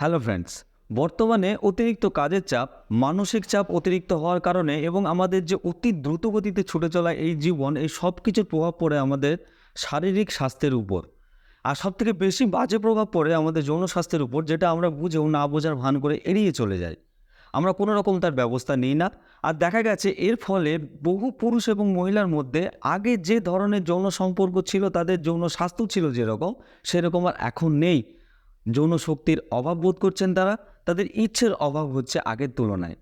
Hello friends, বর্তমানে অতিরিক্ত কাজের চাপ, মানসিক চাপ অতিরিক্ত হওয়ার কারণে এবং আমাদের যে অতি দ্রুত গতিতে ছুটে চলা এই জীবন, এই সব কিছুর প্রভাব পড়ে আমাদের শারীরিক স্বাস্থ্যের উপর। আর সব থেকে বেশি বাজে প্রভাব পড়ে আমাদের যৌন স্বাস্থ্যের উপর, যেটা আমরা বুঝেও না বোঝার ভান করে এড়িয়ে চলে যাই। আমরা কোনো রকম তার ব্যবস্থা নিই না। আর দেখা গেছে এর ফলে বহু পুরুষ এবং মহিলার মধ্যে আগে যে ধরনের যৌন সম্পর্ক ছিল, তাদের যৌন স্বাস্থ্য ছিল যেরকম, সেরকম আর এখন নেই। যৌন শক্তির অভাব বোধ করছেন তারা, তাদের ইচ্ছের অভাব হচ্ছে আগের তুলনায়।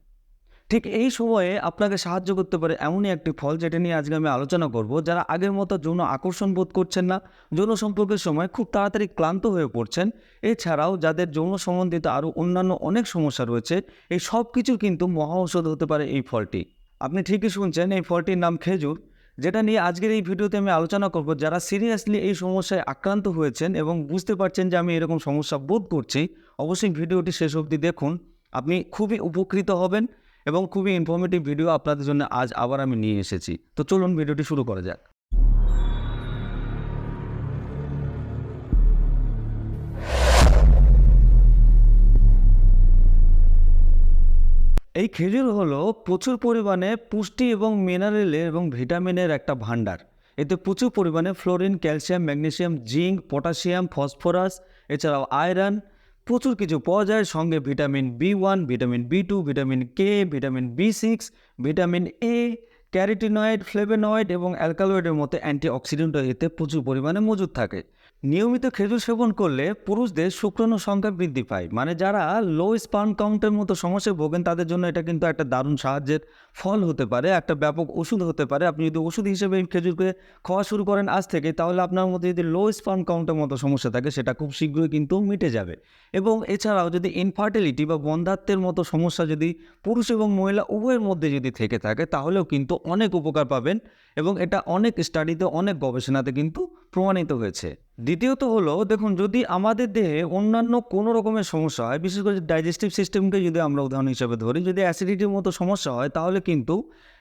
ঠিক এই সময়ে আপনাকে সাহায্য করতে পারে এমনই একটি ফল যেটা নিয়ে আজকে আমি আলোচনা করব, যারা আগের মতো যৌন আকর্ষণ বোধ করছেন না, যৌন সম্পর্কের সময় খুব তাড়াতাড়ি ক্লান্ত হয়ে পড়ছেন। এছাড়াও যাদের যৌন সম্বন্ধিত আরও অন্যান্য অনেক সমস্যা রয়েছে, এই সব কিছুর কিন্তু মহা ঔষধ হতে পারে এই ফলটি। আপনি ঠিকই শুনছেন, এই ফলটির নাম খেজুর। যেটা নিয়ে আজকের এই ভিডিওতে আমি আলোচনা করব, যারা সিরিয়াসলি এই সমস্যায় আক্রান্ত হয়েছেন এবং বুঝতে পারছেন যে আমি এরকম সমস্যা বোধ করছি, অবশ্যই ভিডিওটি শেষ অবধি দেখুন। আপনি খুবই উপকৃত হবেন এবং খুবই ইনফরমেটিভ ভিডিও আপনাদের জন্য আজ আবার আমি নিয়ে এসেছি। তো চলুন ভিডিওটি শুরু করা যাক। এই খেজুর হলো প্রচুর পরিমাণে পুষ্টি এবং মিনারেলের এবং ভিটামিনের একটা ভাণ্ডার। এতে প্রচুর পরিমাণে fluorine calcium magnesium zinc potassium phosphorus এছাড়াও আয়রন প্রচুর কিছু পাওয়া যায়। সঙ্গে vitamin B one vitamin B two vitamin K vitamin B six vitamin A carotenoid flavonoid এবং অ্যালকালয়েডের মতো অ্যান্টিঅক্সিডেন্টও এতে প্রচুর পরিমাণে মজুদ থাকে। নিয়মিত খেজুর সেবন করলে পুরুষদের শুক্রাণু সংখ্যা বৃদ্ধি পায়। মানে যারা লো স্পার্ম কাউন্টের মতো সমস্যায় ভোগেন, তাদের জন্য এটা কিন্তু একটা দারুণ সাহায্যের ফল হতে পারে, একটা ব্যাপক ওষুধ হতে পারে। আপনি যদি ওষুধ হিসেবে খেজুরকে খাওয়া শুরু করেন আজ থেকে, তাহলে আপনার মধ্যে যদি লো স্পার্ম কাউন্টের মতো সমস্যা থাকে, সেটা খুব শীঘ্রই কিন্তু মিটে যাবে। এবং এছাড়াও যদি ইনফার্টিলিটি বা বন্ধাত্বের মতো সমস্যা যদি পুরুষ এবং মহিলা উভয়ের মধ্যে যদি থেকে থাকে, তাহলেও কিন্তু অনেক উপকার পাবেন এবং এটা অনেক স্টাডিতে অনেক গবেষণাতে কিন্তু প্রমাণিত হয়েছে। দ্বিতীয়ত হলো, দেখুন, যদি আমাদের দেহে অন্যান্য কোনো রকমের সমস্যা হয়, বিশেষ করে ডাইজেস্টিভ সিস্টেমকে যদি আমরা উদাহরণ হিসেবে ধরি, যদি অ্যাসিডিটির মতো সমস্যা হয়, তাহলে কিন্তু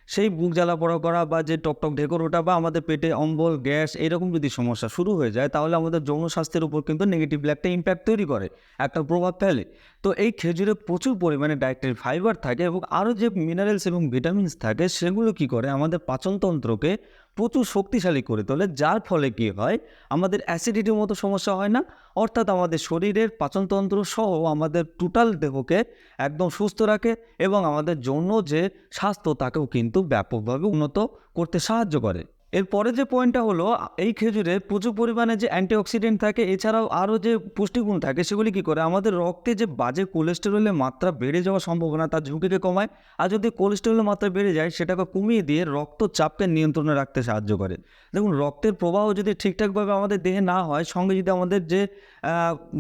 সেই বুক জ্বালা পড়া করা বা যে টকটক ঢেকর, ওটা বা আমাদের পেটে অম্বল, গ্যাস এরকম যদি সমস্যা শুরু হয়ে যায়, তাহলে আমাদের যৌন স্বাস্থ্যের উপর কিন্তু নেগেটিভ একটা ইম্প্যাক্ট তৈরি করে, একটা প্রভাব ফেলে। তো এই খেজুরে প্রচুর পরিমাণে ডায়েটের ফাইবার থাকে এবং আরও যে মিনারেলস এবং ভিটামিনস থাকে, সেগুলো কি করে? আমাদের পাচনতন্ত্রকে প্রচুর শক্তিশালী করে তোলে, যার ফলে কী হয়? আমাদের অ্যাসিডিটির মতো সমস্যা হয় না, অর্থাৎ আমাদের শরীরের পাচনতন্ত্র সহ আমাদের টোটাল দেহকে একদম সুস্থ রাখে এবং আমাদের জন্য যে স্বাস্থ্য, তাকেও কিন্তু ব্যাপকভাবে উন্নত করতে সাহায্য করে। এরপরে যে পয়েন্টটা হলো, এই খেজুরে প্রচুর পরিমাণে যে অ্যান্টিঅক্সিডেন্ট থাকে, এছাড়াও আরও যে পুষ্টিগুণ থাকে, সেগুলি কী করে? আমাদের রক্তে যে বাজে কোলেস্টেরলের মাত্রা বেড়ে যাওয়ার সম্ভাবনা, তার ঝুঁকিকে কমায়। আর যদি কোলেস্টেরলের মাত্রা বেড়ে যায়, সেটাকে কমিয়ে দিয়ে রক্তচাপকে নিয়ন্ত্রণে রাখতে সাহায্য করে। দেখুন, রক্তের প্রবাহ যদি ঠিকঠাকভাবে আমাদের দেহে না হয়, সঙ্গে যদি আমাদের যে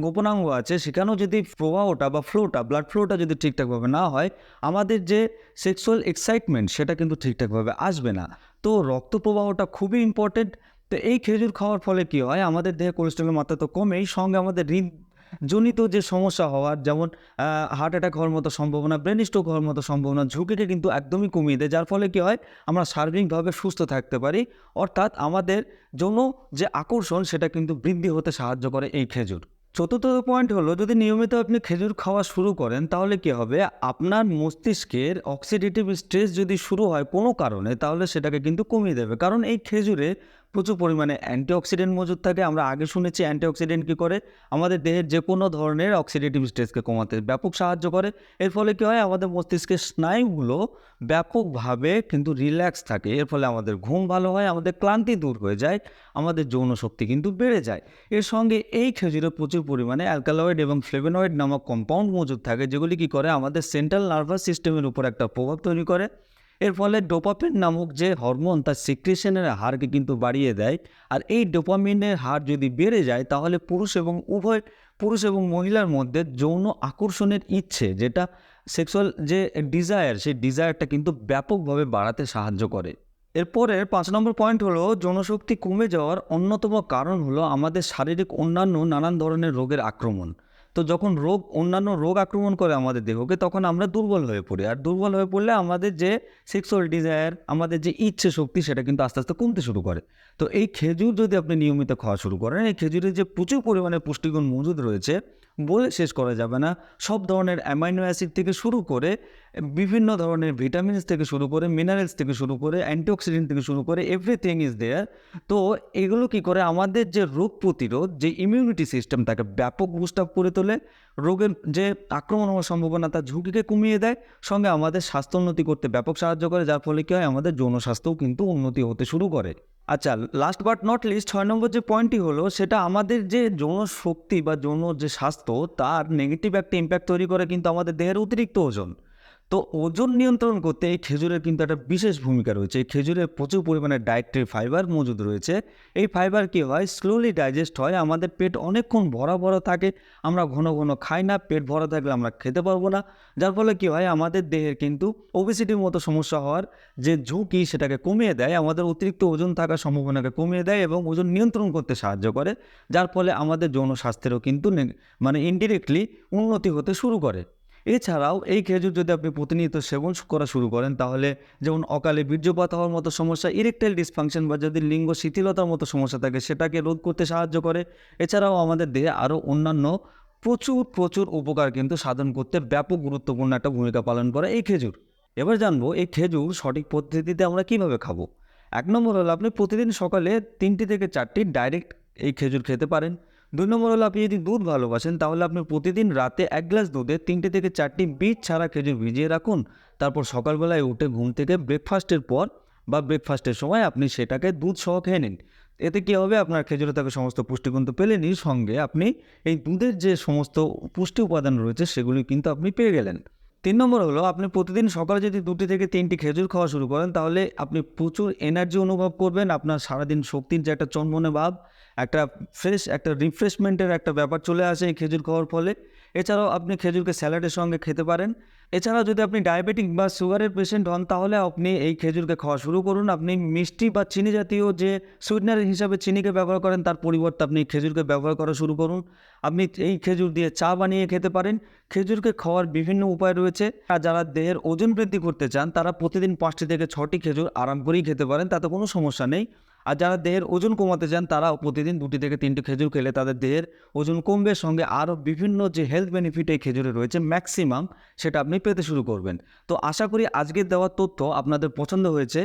গোপনাঙ্গ আছে, সেখানেও যদি প্রবাহটা বা ফ্লোটা ব্লাড ফ্লোটা যদি ঠিকঠাকভাবে না হয়, আমাদের যে সেক্সুয়াল এক্সাইটমেন্ট সেটা কিন্তু ঠিকঠাকভাবে আসবে না। তো রক্ত প্রবাহটা খুবই ইম্পর্টেন্ট তো এই খেজুর খাওয়ার ফলে কি হয়? আমাদের দেহে কোলেস্ট্রলের মাত্রা তো কমেই, সঙ্গে আমাদের হৃদজনিত যে সমস্যা হওয়ার, যেমন হার্ট অ্যাটাক হওয়ার মতো সম্ভাবনা ব্রেন স্ট্রোক হওয়ার মতো সম্ভাবনা, ঝুঁকিকে কিন্তু একদমই কমিয়ে দেয়। যার ফলে কি হয়? আমরা সার্বিকভাবে সুস্থ থাকতে পারি। অর্থাৎ আমাদের জন্য যে আকর্ষণ, সেটা কিন্তু বৃদ্ধি হতে সাহায্য করে এই খেজুর। চতুর্থ পয়েন্ট হলো, যদি নিয়মিত আপনি খেজুর খাওয়া শুরু করেন, তাহলে কি হবে? আপনার মস্তিষ্কের অক্সিডেটিভ স্ট্রেস যদি শুরু হয় কোনো কারণে, তাহলে সেটাকে কিন্তু কমিয়ে দেবে। কারণ এই খেজুরে প্রচুর পরিমাণে অ্যান্টিঅক্সিডেন্ট মজুদ থাকে। আমরা আগে শুনেছি অ্যান্টিঅক্সিডেন্ট কী করে? আমাদের দেহের যে কোনো ধরনের অক্সিডেটিভ স্ট্রেসকে কমাতে, ব্যাপক সাহায্য করে। এর ফলে কী হয়? আমাদের মস্তিষ্কের স্নায়ুগুলো ব্যাপকভাবে কিন্তু রিল্যাক্স থাকে। এর ফলে আমাদের ঘুম ভালো হয়, আমাদের ক্লান্তি দূর হয়ে যায়, আমাদের যৌন শক্তি কিন্তু বেড়ে যায়। এর সঙ্গে এই খেজুরে প্রচুর পরিমাণে অ্যালকালয়েড এবং ফ্লেভেনয়েড নামক কম্পাউন্ড মজুদ থাকে, যেগুলি কী করে? আমাদের সেন্ট্রাল নার্ভাস সিস্টেমের উপর একটা প্রভাব তৈরি করে। এর ফলে ডোপামিন নামক যে হরমোন তার সিক্রেশনের হারকে কিন্তু বাড়িয়ে দেয়। আর এই ডোপামিনের হার যদি বেড়ে যায়, তাহলে পুরুষ এবং উভয়, পুরুষ এবং মহিলার মধ্যে যৌন আকর্ষণের ইচ্ছে যেটা সেক্সুয়াল যে ডিজায়ার সেই ডিজায়ারটা কিন্তু ব্যাপকভাবে বাড়াতে সাহায্য করে। এরপরের পাঁচ নম্বর পয়েন্ট হলো, যৌনশক্তি কমে যাওয়ার অন্যতম কারণ হলো আমাদের শারীরিক অন্যান্য নানান ধরনের রোগের আক্রমণ। তো যখন রোগ, অন্যান্য রোগ আক্রমণ করে আমাদের দেহকে, তখন আমরা দুর্বল হয়ে পড়ি। আর দুর্বল হয়ে পড়লে আমাদের যে সেক্সুয়াল ডিজায়ার আমাদের যে ইচ্ছে শক্তি, সেটা কিন্তু আস্তে আস্তে কমতে শুরু করে। তো এই খেজুর যদি আপনি নিয়মিত খাওয়া শুরু করেন, এই খেজুরের যে প্রচুর পরিমাণে পুষ্টিগুণ মজুদ রয়েছে বলে শেষ করা যাবে না। সব ধরনের অ্যামাইনো অ্যাসিড থেকে শুরু করে, বিভিন্ন ধরনের ভিটামিনস থেকে শুরু করে, মিনারেলস থেকে শুরু করে, অ্যান্টিঅক্সিডেন্ট থেকে শুরু করে এভরিথিং ইজ দেয়ার তো এগুলো কি করে? আমাদের যে রোগ প্রতিরোধ, যে ইমিউনিটি সিস্টেম তাকে ব্যাপক বুস্ট আপ করে তোলে, রোগের যে আক্রমণ হওয়ার সম্ভাবনা তার ঝুঁকিকে কমিয়ে দেয়, সঙ্গে আমাদের স্বাস্থ্য উন্নতি করতে ব্যাপক সাহায্য করে, যার ফলে কী হয়? আমাদের যৌন স্বাস্থ্যও কিন্তু উন্নতি হতে শুরু করে। আচ্ছা লাস্ট বাট নট লিস্ট ছয় নম্বর যে পয়েন্টটি হলো, সেটা আমাদের যে যৌন শক্তি বা যৌন যে স্বাস্থ্য, তার নেগেটিভ একটা ইম্প্যাক্ট তৈরি করে কিন্তু আমাদের দেহের অতিরিক্ত ওজন। তো ওজন নিয়ন্ত্রণ করতে এই খেজুরের কিন্তু একটা বিশেষ ভূমিকা রয়েছে। এই খেজুরে প্রচুর পরিমাণে ডায়েটরি ফাইবার মজুদ রয়েছে। এই ফাইবার কী হয়? স্লোলি ডাইজেস্ট হয়, আমাদের পেট অনেকক্ষণ ভরা ভরা থাকে, আমরা ঘন ঘন খাই না, পেট ভরা থাকলে আমরা খেতে পারব না। যার ফলে কী হয়? আমাদের দেহের কিন্তু ওবেসিটির মতো সমস্যা হওয়ার যে ঝুঁকি, সেটাকে কমিয়ে দেয়। আমাদের অতিরিক্ত ওজন থাকার সম্ভাবনাকে কমিয়ে দেয় এবং ওজন নিয়ন্ত্রণ করতে সাহায্য করে, যার ফলে আমাদের যৌন স্বাস্থ্যেরও কিন্তু মানে ইনডিরেক্টলি উন্নতি হতে শুরু করে। এছাড়াও এই খেজুর যদি আপনি প্রতিনিয়ত সেবন করা শুরু করেন, তাহলে যেমন অকালে বীর্যপাত হওয়ার মতো সমস্যা ইরেকটাইল ডিসফাংশন বা যদি লিঙ্গ শিথিলতার মতো সমস্যা থাকে, সেটাকে রোধ করতে সাহায্য করে। এছাড়াও আমাদের দেহে আরও অন্যান্য প্রচুর প্রচুর উপকার কিন্তু সাধন করতে ব্যাপক গুরুত্বপূর্ণ একটা ভূমিকা পালন করে এই খেজুর। এবার জানব এই খেজুর সঠিক পদ্ধতিতে আমরা কীভাবে খাব? এক নম্বর হলো আপনি প্রতিদিন সকালে তিনটি থেকে চারটি ডাইরেক্ট এই খেজুর খেতে পারেন। দুই নম্বর হলো আপনি যদি দুধ ভালোবাসেন, তাহলে আপনি প্রতিদিন রাতে এক গ্লাস দুধে তিনটে থেকে চারটি বীজ ছাড়া খেজুর ভিজিয়ে রাখুন। তারপর সকালবেলায় উঠে ঘুম থেকে ব্রেকফাস্টের পর বা ব্রেকফাস্টের সময় আপনি সেটাকে দুধ সহ খেয়ে নিন। এতে কী হবে? আপনার খেজুরে থাকা সমস্ত পুষ্টিগুণ তো পেলেনই সঙ্গে আপনি এই দুধের যে সমস্ত পুষ্টি উপাদান রয়েছে, সেগুলি কিন্তু আপনি পেয়ে গেলেন। তিন নম্বর হলো, আপনি প্রতিদিন সকালে যদি দুটি থেকে তিনটি খেজুর খাওয়া শুরু করেন, তাহলে আপনি প্রচুর এনার্জি অনুভব করবেন। আপনার সারাদিন শক্তির যে একটা চনমনে ভাব, একটা ফ্রেশ একটা রিফ্রেশমেন্টের একটা ব্যাপার চলে আসে এই খেজুর খাওয়ার ফলে। এছাড়াও আপনি খেজুরকে স্যালাডের সঙ্গে খেতে পারেন। এছাড়াও যদি আপনি ডায়াবেটিক বা সুগারের পেশেন্ট হন, তাহলে আপনি এই খেজুরকে খাওয়া শুরু করুন। আপনি মিষ্টি বা চিনি জাতীয় যে সুইটনার হিসাবে চিনিকে ব্যবহার করেন, তার পরিবর্তে আপনি খেজুরকে ব্যবহার করা শুরু করুন। আপনি এই খেজুর দিয়ে চা বানিয়ে খেতে পারেন। খেজুরকে খাওয়ার বিভিন্ন উপায় রয়েছে। আর যারা দেহের ওজন বৃদ্ধি করতে চান, তারা প্রতিদিন পাঁচটি থেকে ছটি খেজুর আরাম করেই খেতে পারেন, তাতে কোনো সমস্যা নেই। আর যারা দেহের ওজন কমাতে চান, তারা প্রতিদিন দুটি থেকে তিনটি খেজুর খেলে তাদের দেহের ওজন কমবে। সঙ্গে আরও বিভিন্ন যে হেলথ বেনিফিট এই খেজুরে রয়েছে ম্যাক্সিমাম সেটা আপনি পেতে শুরু করবেন। তো আশা করি আজকের দেওয়া তথ্য আপনাদের পছন্দ হয়েছে।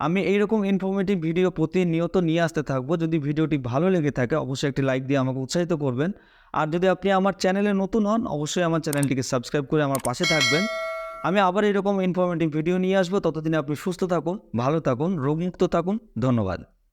আমি এইরকম ইনফরমেটিভ ভিডিও প্রতিনিয়ত নিয়ে আসতে থাকব। যদি ভিডিওটি ভালো লেগে থাকে, অবশ্যই একটি লাইক দিয়ে আমাকে উৎসাহিত করবেন। আর যদি আপনি আমার চ্যানেলে নতুন হন, অবশ্যই আমার চ্যানেলটিকে সাবস্ক্রাইব করে আমার পাশে থাকবেন। আমি আবার এরকম ইনফরমেটিভ ভিডিও নিয়ে আসব। ততদিনে আপনি সুস্থ থাকুন, ভালো থাকুন, রোগমুক্ত থাকুন। ধন্যবাদ।